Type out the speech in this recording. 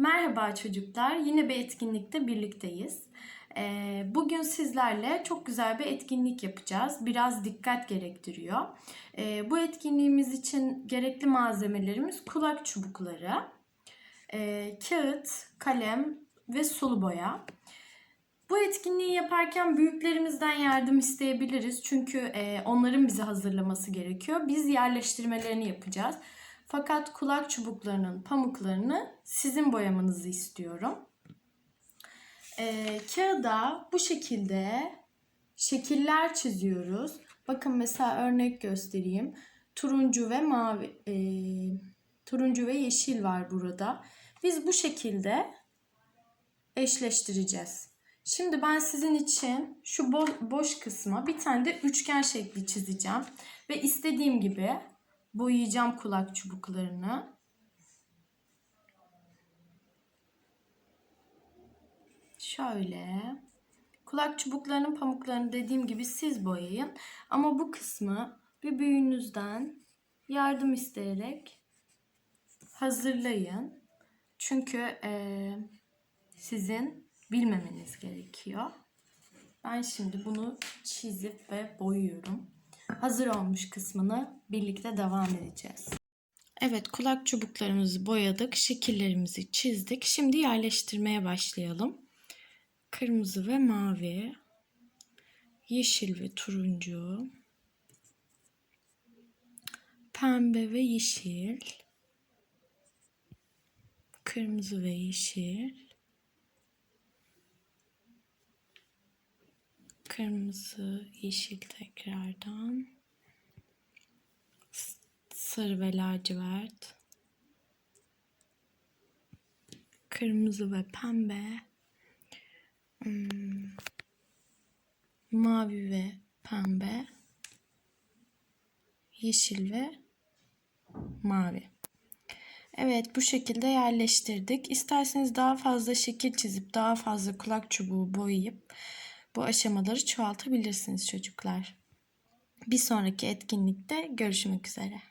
Merhaba çocuklar, yine bir etkinlikte birlikteyiz. Ee, Bugün sizlerle çok güzel bir etkinlik yapacağız. Biraz dikkat gerektiriyor. Ee, Bu etkinliğimiz için gerekli malzemelerimiz kulak çubukları, e, kağıt, kalem ve sulu boya. Bu etkinliği yaparken büyüklerimizden yardım isteyebiliriz. Çünkü e, onların bizi hazırlaması gerekiyor. Biz yerleştirmelerini yapacağız. Fakat kulak çubuklarının pamuklarını sizin boyamanızı istiyorum. E, kağıda bu şekilde şekiller çiziyoruz. Bakın mesela örnek göstereyim. Turuncu ve mavi, e, turuncu ve yeşil var burada. Biz bu şekilde eşleştireceğiz. Şimdi ben sizin için şu bo- boş kısma bir tane de üçgen şekli çizeceğim. Ve istediğim gibi boyayacağım kulak çubuklarını. Şöyle. Kulak çubuklarının pamuklarını dediğim gibi siz boyayın. Ama bu kısmı bir büyüğünüzden yardım isteyerek hazırlayın. Çünkü eee sizin bilmemeniz gerekiyor. Ben şimdi bunu çizip ve boyuyorum. Hazır olmuş kısmını birlikte devam edeceğiz. Evet kulak çubuklarımızı boyadık, şekillerimizi çizdik. Şimdi yerleştirmeye başlayalım. Kırmızı ve mavi, yeşil ve turuncu, pembe ve yeşil, kırmızı ve yeşil, kırmızı, yeşil tekrardan, sarı ve lacivert, kırmızı ve pembe, hmm, mavi ve pembe, yeşil ve mavi. Evet bu şekilde yerleştirdik. İsterseniz daha fazla şekil çizip daha fazla kulak çubuğu boyayıp bu aşamaları çoğaltabilirsiniz çocuklar. Bir sonraki etkinlikte görüşmek üzere.